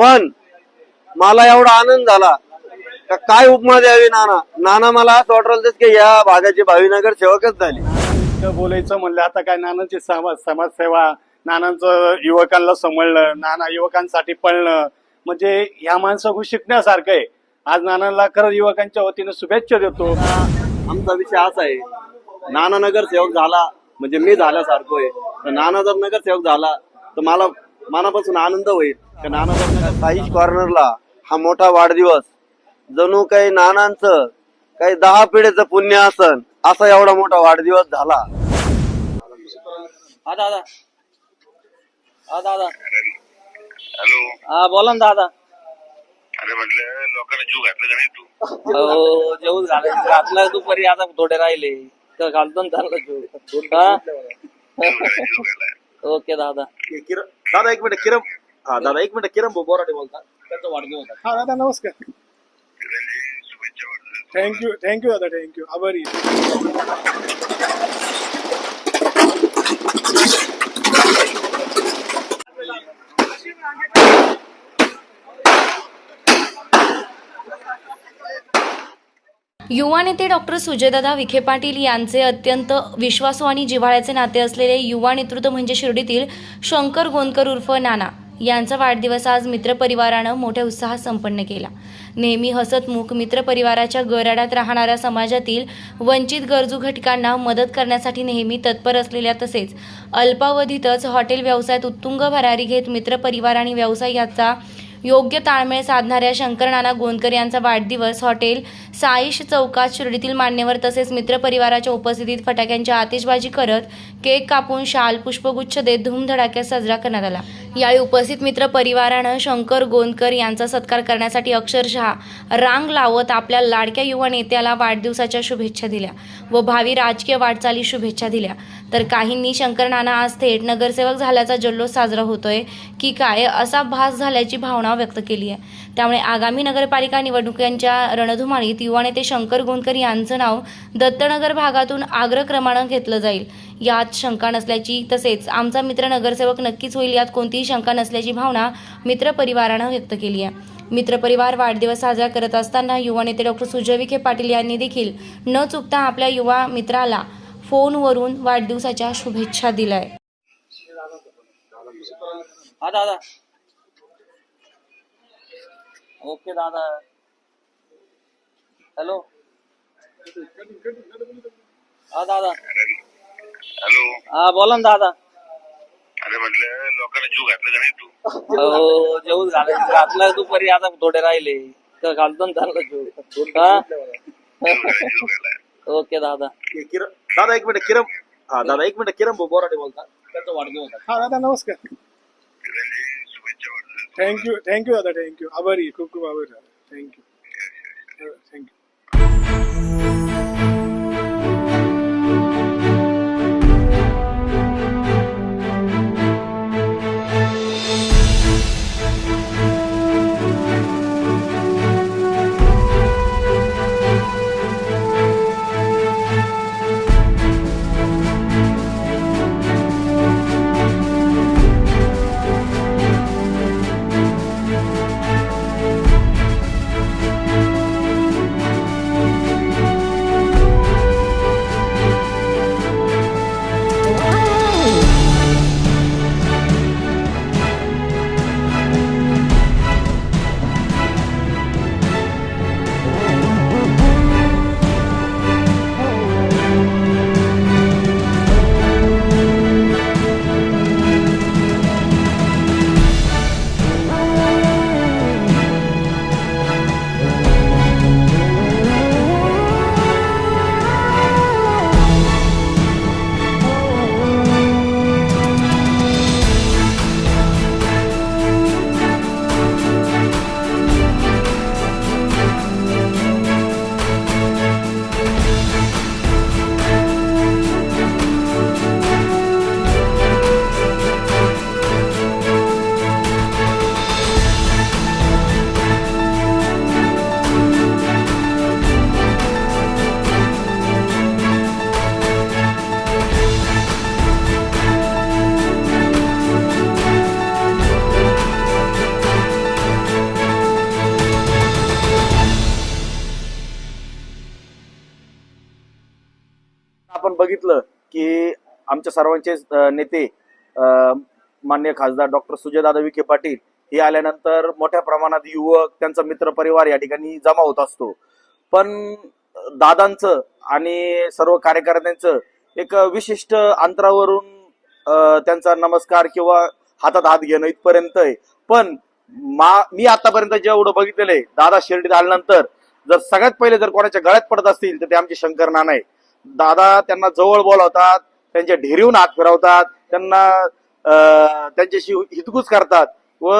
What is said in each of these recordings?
पण मला एवढा आनंद झाला. का काय उपमा द्यावी नाना? नाना मला असं वाटलं की या भागाचे भावीनगर सेवकच झाले. बोलायचं म्हणलं आता काय नानांची समाज समाजसेवा नानांचं युवकांना समजणं नाना युवकांसाठी पळणं म्हणजे ह्या माणसाकडून शिकण्यासारखं आहे. आज नानांना खरं युवकांच्या वतीनं शुभेच्छा देतो. आमचा विषय असा आहे नाना नगरसेवक झाला म्हणजे मी झाल्यासारखं आहे. तर नाना जर नगरसेवक झाला तर मला मनापासून आनंद होईल. का नाना साईश कॉर्नरला हा मोठा वाढदिवस जणू काही नानांचं काही दहा पिढीचं पुण्य असन असा एवढा मोठा वाढदिवस झाला. हा दादा. हा दादा. हॅलो. हा बोला ना दादा. अरे म्हटलं लोकांना जीव घातलं का नाही तू? हो जेवण झालं. घातलं दुपारी आता थोडे राहिले. तर घालतो ना. हा? जीव घालाय, ओके दादा. दादा एक मिनिट किरम हा दादा एक मिनिट किरम बोराटे बोलतात. त्याचा वाढदिवस आहे. हा दादा नमस्कार. थँक्यू थँक्यू दादा थँक्यू आभारी युवा नेते डॉक्टर सुजयदादा विखे पाटील यांचे अत्यंत विश्वासू आणि जिव्हाळ्याचे नाते असलेले युवा नेतृत्व म्हणजे शिर्डीतील शंकर गोंदकर उर्फ नाना. यांचा वाढदिवस आज मित्रपरिवारानं मोठ्या उत्साहात संपन्न केला. नेहमी हसतमुख मित्रपरिवाराच्या गराड्यात राहणाऱ्या समाजातील वंचित गरजू घटकांना मदत करण्यासाठी नेहमी तत्पर असलेल्या तसेच अल्पावधीतच हॉटेल व्यवसायात उत्तुंग भरारी घेत मित्रपरिवार आणि व्यवसाय याचा योग्य ताळमेळ साधणाऱ्या शंकरनाना गोंदकर यांचा वाढदिवस हॉटेल साईश चौकात शिर्डीतील मान्यवर तसेच मित्रपरिवाराच्या उपस्थितीत फटाक्यांची आतिषबाजी करत केक कापून शाल पुष्पगुच्छ देत धूमधडाक्यात साजरा करण्यात आला. यावेळी उपस्थित मित्र परिवारानं शंकर गोंदकर यांचा सत्कार करण्यासाठी अक्षरशः रांग लावत आपल्या लाडक्या युवा नेत्याला वाढदिवसाच्या शुभेच्छा दिल्या व भावी राजकीय वाटचाली शुभेच्छा दिल्या. तर काहींनी शंकर नाना आज थेट नगरसेवक झाल्याचा जल्लोष साजरा होतोय की काय असा भास झाल्याची भावना व्यक्त केली आहे. त्यामुळे आगामी नगरपालिका निवडणुकांच्या रणधुमाळीत युवा नेते शंकर गोंदकर यांचं नाव दत्तनगर भागातून आग्रक्रमानं घेतलं जाईल. यात शंका नसल्याची तसेच आमचा मित्र नगरसेवक नक्कीच होईल यात कोणतीही शंका नसल्याची भावना मित्रपरिवारानं व्यक्त केली आहे. मित्रपरिवार वाढदिवस साजरा करत असताना युवा नेते डॉक्टर सुजय विखे पाटील यांनी देखील न चुकता आपल्या युवा मित्राला फोनवरून वाढदिवसाच्या शुभेच्छा दिल्या आहे दादा. ओके दादा. हॅलो. हा दादा. हॅलो. हा बोला ना दादा. अरे म्हटलं लोकांना जीव घातलं का नाही तू? हो जेवण झालं घातलं दुपारी आता थोडे राहिले. तर घालतो ना त्याला जेवण. हा? जीव घालाय, जीव घालाय. ओके दादा. दादा एक मिनिट किरम हा दादा एक मिनिट किरम बोराटे बोलतात त्याचा वाढदिवस आहे. हा दादा नमस्कार. शुभेच्छा थँक्यू थँक्यू दादा थँक्यू आभारी आहे. खूप खूप आभारी दादा थँक्यू थँक्यू बघितलं की आमच्या सर्वांचे नेते मान्य खासदार डॉक्टर सुजयदादा विखे पाटील हे आल्यानंतर मोठ्या प्रमाणात युवक त्यांचा मित्र परिवार या ठिकाणी जमा होत असतो. पण दादांचं आणि सर्व कार्यकर्त्यांचं एक विशिष्ट अंतरावरून त्यांचा नमस्कार किंवा हातात हात घेणं इथपर्यंत आहे. पण मा मी आतापर्यंत जेवढं बघितलेलं आहे दादा शिर्डीत आल्यानंतर जर सगळ्यात पहिले जर कोणाच्या गळ्यात पडत असतील तर ते आमचे शंकर नाना आहे. दादा त्यांना जवळ बोलावतात त्यांच्या ढेरीहून हात फिरवतात त्यांना त्यांच्याशी हितगुज करतात. व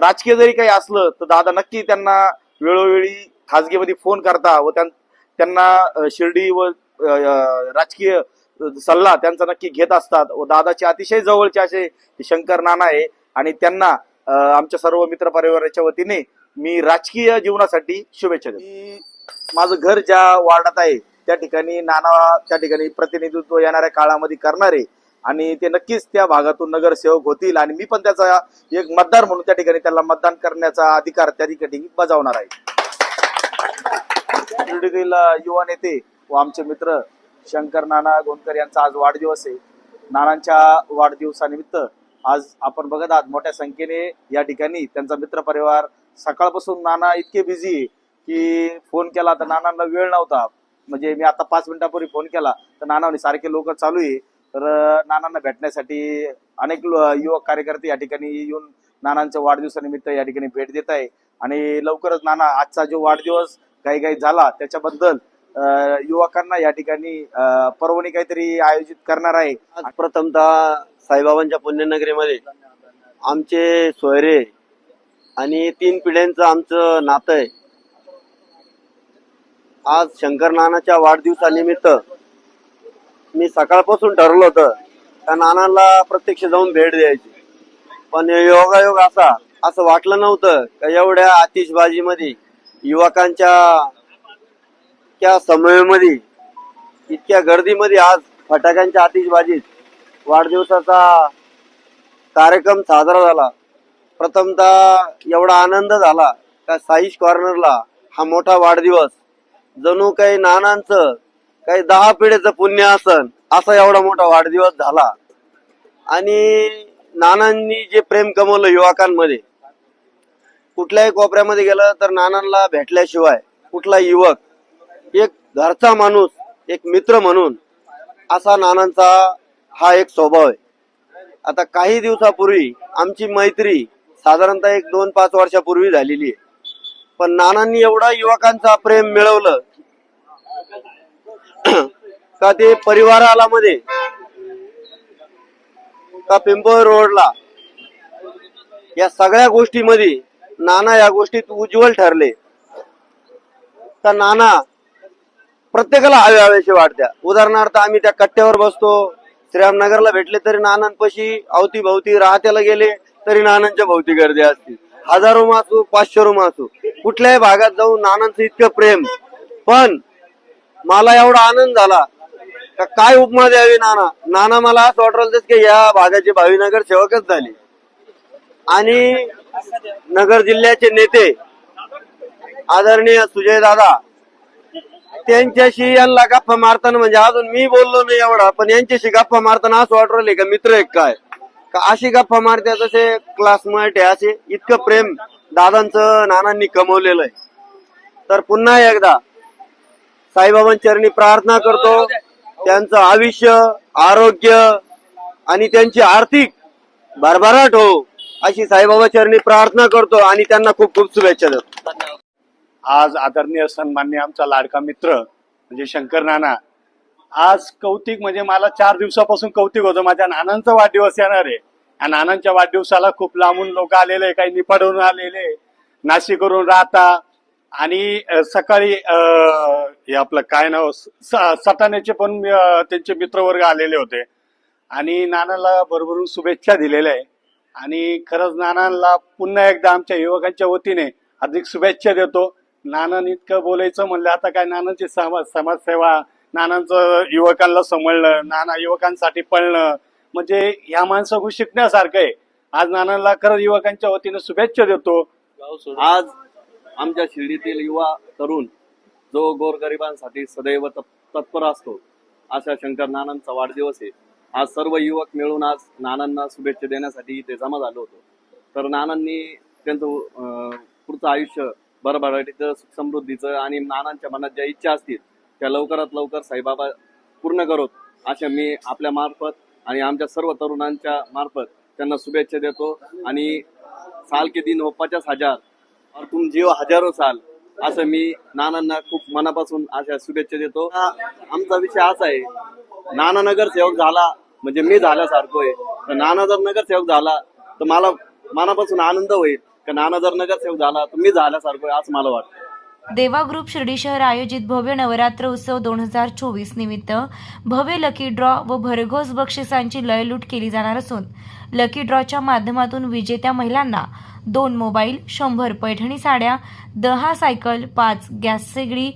राजकीय जरी काही असलं तर दादा नक्की त्यांना वेळोवेळी खाजगीमध्ये फोन करता व त्यांना शिर्डी व राजकीय सल्ला त्यांचा नक्की घेत असतात. व दादाचे अतिशय जवळचे असे शंकर नाना आहे आणि त्यांना आमच्या सर्व मित्र परिवाराच्या वतीने मी राजकीय जीवनासाठी शुभेच्छा देतो. माझं घर ज्या वार्डात आहे त्या ठिकाणी नाना त्या ठिकाणी प्रतिनिधित्व येणाऱ्या काळामध्ये करणारे. आणि ते नक्कीच त्या भागातून नगरसेवक होतील आणि मी पण त्याचा एक मतदार म्हणून त्या ठिकाणी त्याला मतदान करण्याचा अधिकार त्या ठिकाणी बजावणार आहे. युवा नेते व आमचे मित्र शंकर नाना गोंदकर यांचा आज वाढदिवस आहे. नानांच्या वाढदिवसानिमित्त आज आपण बघत आहात मोठ्या संख्येने या ठिकाणी त्यांचा मित्र परिवार सकाळपासून नाना इतके बिझी की फोन केला तर नानांना वेळ नव्हता. म्हणजे मी आता पाच मिनिटापूर्वी फोन केला तर नाना सारखे लोक चालू आहे. तर नानांना भेटण्यासाठी अनेक युवक कार्यकर्ते या ठिकाणी येऊन नानांच्या वाढदिवसानिमित्त या ठिकाणी भेट देत आहे. आणि लवकरच नाना आजचा जो वाढदिवस काही काही झाला त्याच्याबद्दल युवकांना या ठिकाणी पर्वणी काहीतरी आयोजित करणार आहे. प्रथमतः साईबाबांच्या पुण्यनगरीमध्ये आमचे सोयरे आणि तीन पिढ्यांचं आमचं नातं आहे. आज शंकर नानाच्या वाढदिवसानिमित्त मी सकाळपासून ठरवलं होतं त्या नानाला प्रत्यक्ष जाऊन भेट द्यायची. पण योगायोग असा असं वाटलं नव्हतं का एवढ्या आतिषबाजीमध्ये युवकांच्या त्या समयमध्ये इतक्या गर्दीमध्ये आज फटाक्यांच्या आतिषबाजीत वाढदिवसाचा कार्यक्रम साजरा झाला. प्रथमतः एवढा आनंद झाला का साईश कॉर्नरला हा मोठा वाढदिवस जणू काही नानांचं काही दहा पिढीचं पुण्य असन असा एवढा मोठा वाढदिवस झाला. आणि नानांनी जे प्रेम कमवलं युवकांमध्ये कुठल्याही कोपऱ्यामध्ये गेलं तर नानांना भेटल्याशिवाय कुठला युवक एक घरचा माणूस एक मित्र म्हणून असा नानांचा हा एक स्वभाव आहे. आता काही दिवसापूर्वी आमची मैत्री साधारणतः एक दोन पाच वर्षापूर्वी झालेली आहे. पण नानांनी एवढा युवकांचा प्रेम मिळवलं. का ते परिवाराला मध्ये का पिंपळ रोडला? या सगळ्या गोष्टीमध्ये नाना या गोष्टीत उज्ज्वल ठरले. का नाना प्रत्येकाला हवे हवेशी वाटत्या. उदाहरणार्थ आम्ही त्या कट्ट्यावर बसतो श्रीरामनगरला भेटले तरी नानांपाशी अवतीभवती राहत्याला गेले तरी नानांच्या भोवती गर्दी असते. हजारो मासू पाचशे रूम असू कुठल्याही भागात जाऊन नानांचं इतकं प्रेम. पण मला एवढा आनंद झाला का काय उपमा द्यावी नाना? नाना मला असं वाटलं की या भागाचे भावी नगर सेवकच झाले. आणि नगर जिल्ह्याचे नेते आदरणीय सुजय दादा त्यांच्याशी यांना गप्पा मारताना म्हणजे अजून मी बोललो नाही एवढा पण यांच्याशी गप्पा मारताना असं वाटलं का मित्र एक काय? अशी गप्पा मारते तसे क्लासमेट हे असे इतकं प्रेम दादांचं नानांनी कमवलेलं आहे. तर पुन्हा एकदा साईबाबांचरणी प्रार्थना करतो. त्यांचं आयुष्य आरोग्य आणि त्यांची आर्थिक भरभराट हो अशी साईबाबा चरणी प्रार्थना करतो आणि त्यांना खूप खूप शुभेच्छा देतो. आज आदरणीय सन्मान्य आमचा लाडका मित्र म्हणजे शंकर नाना आज कौतिक म्हणजे मला चार दिवसापासून कौतिक होतं. माझ्या नानांचा वाढदिवस येणार आहे. या नानांच्या वाढदिवसाला खूप लांबून लोक आलेले काही निपाडून आलेले नाशिकवरून राहता. आणि सकाळी हे आपलं काय नाव स- सटाण्याचे पण त्यांचे मित्रवर्ग आलेले होते. आणि नानाला भरभरून शुभेच्छा दिलेल्या आहे आणि खरंच नानांना पुन्हा एकदा आमच्या युवकांच्या वतीने अधिक शुभेच्छा देतो. नानान इतकं बोलायचं म्हणलं आता काय नानांची समाज समाजसेवा नानांचं युवकांना समजणं नाना युवकांसाठी पळणं म्हणजे ह्या माणसाकडून शिकण्यासारखं आहे. आज नानांना खरं युवकांच्या वतीनं शुभेच्छा देतो. आज आमच्या शिर्डीतील युवा तरुण जो गोरगरिबांसाठी सदैव तप- तत्पर असतो अशा शंकर नानांचा वाढदिवस आहे. आज सर्व युवक मिळून आज नानांना शुभेच्छा देण्यासाठी इथे जमा झालो होतो. तर नानांनी त्यांचं अं, पुढचं आयुष्य बरबराटीचं सुख समृद्धीचं आणि नानांच्या मनात ज्या इच्छा असतील त्या लवकरात लवकर साईबाबा पूर्ण करोत अशा मी आपल्या मार्फत आणि आमच्या सर्व तरुणांच्या मार्फत त्यांना शुभेच्छा देतो. आणि साल के दिन हो पचास हजार और तुम जीव हजारो साल असं मी नानांना खूप मनापासून अशा शुभेच्छा देतो. हा आमचा विषय असा आहे नाना नगरसेवक झाला म्हणजे मी झाल्यासारखो आहे. तर नाना जर नगरसेवक झाला तर मला मनापासून आनंद होईल. का नाना जर नगरसेवक झाला तर मी झाल्यासारखं आहे असं मला वाटतं. देवा ग्रुप शिर्डी शहर आयोजित भव्य नवरात्र उत्सव दोन हजार चोवीस निमित्त भव्य लकी ड्रॉ व भरघोस बक्षिसांची लयलूट केली जाणार असून लकी ड्रॉच्या माध्यमातून विजेत्या महिलांना दोन मोबाईल शंभर पैठणी साड्या दहा सायकल पाच गॅस सेगडी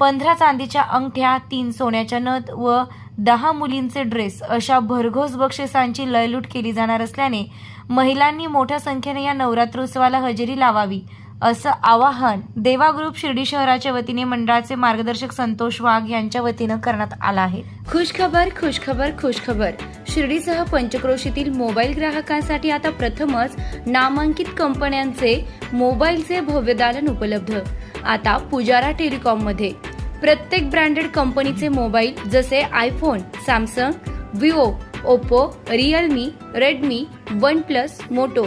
पंधरा चांदीच्या अंगठ्या तीन सोन्याच्या नथ व दहा मुलींचे ड्रेस अशा भरघोस बक्षिसांची लयलूट केली जाणार असल्याने महिलांनी मोठ्या संख्येने या नवरात्रोत्सवाला हजेरी लावावी. असं आवाहन देवा ग्रुप शिर्डी शहराच्या वतीने मंडळाचे मार्गदर्शक संतोष वाघ यांच्या वतीनं करण्यात आलं आहे. खुशखबर खुशखबर खुशखबर. शिर्डीसह पंचक्रोशीतील मोबाईल ग्राहकांसाठी आता प्रथमच नामांकित कंपन्यांचे मोबाईलचे भव्य दालन उपलब्ध. आता पुजारा टेलिकॉममध्ये प्रत्येक ब्रँडेड कंपनीचे मोबाईल जसे iPhone Samsung Vivo Oppo Realme Redmi OnePlus Moto.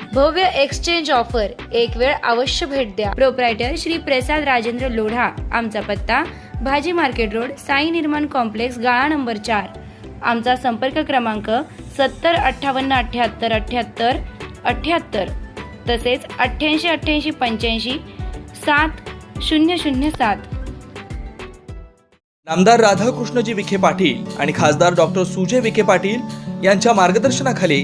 भव्य एक्सचेंज ऑफर एक वेळ अवश्य भेट द्या. प्रोप्रायटर श्री प्रसाद राजेंद्र लोढा आमचा पत्ता भाजी मार्केट रोड साई निर्माण कॉम्प्लेक्स गाळा नंबर चार. आमचा संपर्क क्रमांक सत्तर अठ्ठावन्न अठ्याहत्तर अठ्याहत्तर अठ्याहत्तर. तसेच अठ्ठ्याऐंशी अठ्ठ्याऐंशी पंच्याऐंशी सात शून्य शून्य सात. नामदार राधाकृष्णजी विखे पाटील आणि खासदार डॉक्टर सुजय विखे पाटील यांच्या मार्गदर्शनाखाली